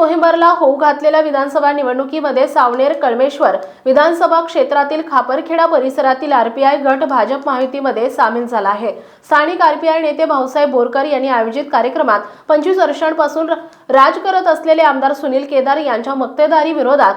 नोव्हेंबरला होऊ घातलेल्या विधानसभा निवडणुकीमध्ये सावनेर कळमेश्वर विधानसभा क्षेत्रातील खापरखेडा परिसरातील आरपीआय गट भाजप महायुतीमध्ये सामील झाला आहे. स्थानिक आरपीआय नेते भाऊसाहेब बोरकर यांनी आयोजित कार्यक्रमात पंचवीस वर्षांपासून राज करत असलेले आमदार सुनील केदार यांच्या मक्तेदारी विरोधात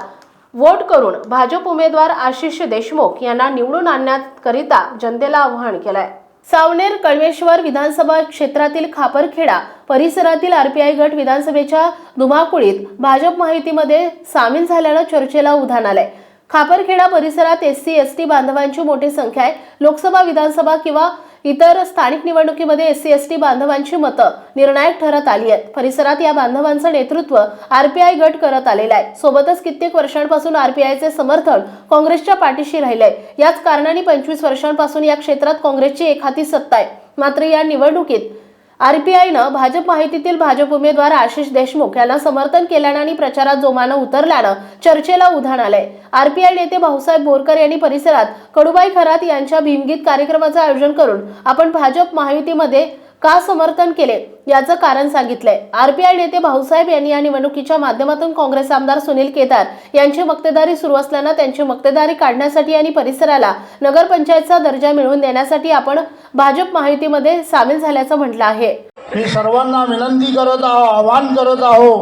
वोट करून भाजप उमेदवार आशिष देशमुख यांना निवडून आणण्याकरिता जनतेला आवाहन केलंय. सावनेर कळमेश्वर विधानसभा क्षेत्रातील खापरखेडा परिसरातील आरपीआय गट विधानसभेच्या धुमाकुळीत भाजप माहितीमध्ये सामील झाल्यानं चर्चेला उधाण आलंय. खापरखेडा परिसरात एस सी एस टी बांधवांची मोठी संख्या आहे. लोकसभा विधानसभा किंवा इतर स्थानिक निवडणुकीमध्ये एस सी एस टी बांधवांची मतं निर्णायक ठरत आली आहेत. परिसरात या बांधवांचं नेतृत्व आरपीआय गट करत आलेला आहे. सोबतच कित्येक वर्षांपासून आरपीआयचे समर्थन काँग्रेसच्या पाठीशी राहिलंय. याच कारणाने पंचवीस वर्षांपासून या क्षेत्रात काँग्रेसची एकहाती सत्ता आहे. मात्र या निवडणुकीत आरपीआयनं भाजप माहितीतील भाजप उमेदवार आशिष देशमुख यांना समर्थन केल्यानं आणि प्रचारात जोमानं उतरल्यानं चर्चेला उधाण आलंय. आरपीआय नेते भाऊसाहेब बोरकर यांनी परिसरात कडुबाई खरात यांच्या भीमगीत कार्यक्रमाचं आयोजन करून आपण भाजप महायुतीमध्ये का समर्थन केले याचं कारण सांगितलंय. आरपीआय नेते भाऊसाहेब यांनी या निवडणुकीच्या माध्यमातून काँग्रेस आमदार सुनील केदार यांची मक्तेदारी सुरू असल्यानं त्यांची मक्तेदारी काढण्यासाठी आणि परिसराला नगरपंचायतचा दर्जा मिळवून देण्यासाठी आपण भाजप महायुतीमध्ये सामील झाल्याचं म्हटलं आहे. मी सर्वांना विनंती करत आहो आवाहन करत आहो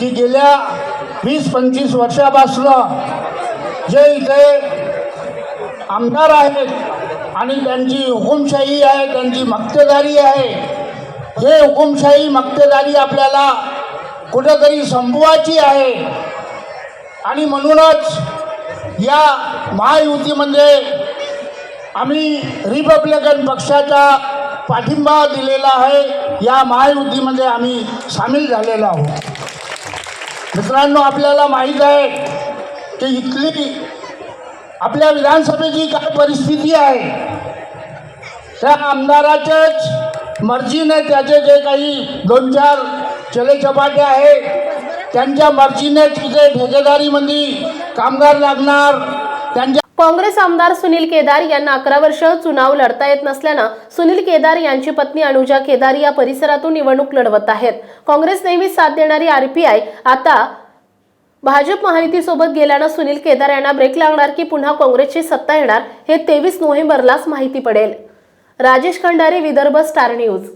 की गेल्या वीस पंचवीस वर्षापासून जे इथे आमदार आहेत आणि त्यांची हुकुमशाही आहे त्यांची मक्तेदारी आहे. हे हुकुमशाही मक्तेदारी आपल्याला कुठंतरी संपवायची आहे. आणि म्हणूनच या महायुतीमध्ये आम्ही रिपब्लिकन पक्षाचा पाठिंबा दिलेला आहे. या महायुतीमध्ये आम्ही सामील झालेलो आहोत. मित्रांनो आपल्याला माहीत आहे की इथली आपल्या विधानसभेची काय परिस्थिती आहे? त्या आमदाराच्याच मर्जीने त्याचे जे काही दोन चार चलेचपाटे आहेत त्यांच्या मर्जीने तिथे ठेकेदारीमध्ये कामगार लागणार. त्यांच्या काँग्रेस आमदार सुनील केदार यांना अकरा वर्ष चुनाव लढता येत नसल्यानं सुनील केदार यांची पत्नी अनुजा केदार या परिसरातून निवडणूक लढवत आहेत. काँग्रेस नेहमीच साथ देणारी आरपीआय आता भाजप महायुतीसोबत गेल्यानं सुनील केदार यांना ब्रेक लागणार की पुन्हा काँग्रेसची सत्ता येणार हे तेवीस नोव्हेंबरलाच माहिती पडेल. Rajesh Khandare Vidarbha star news.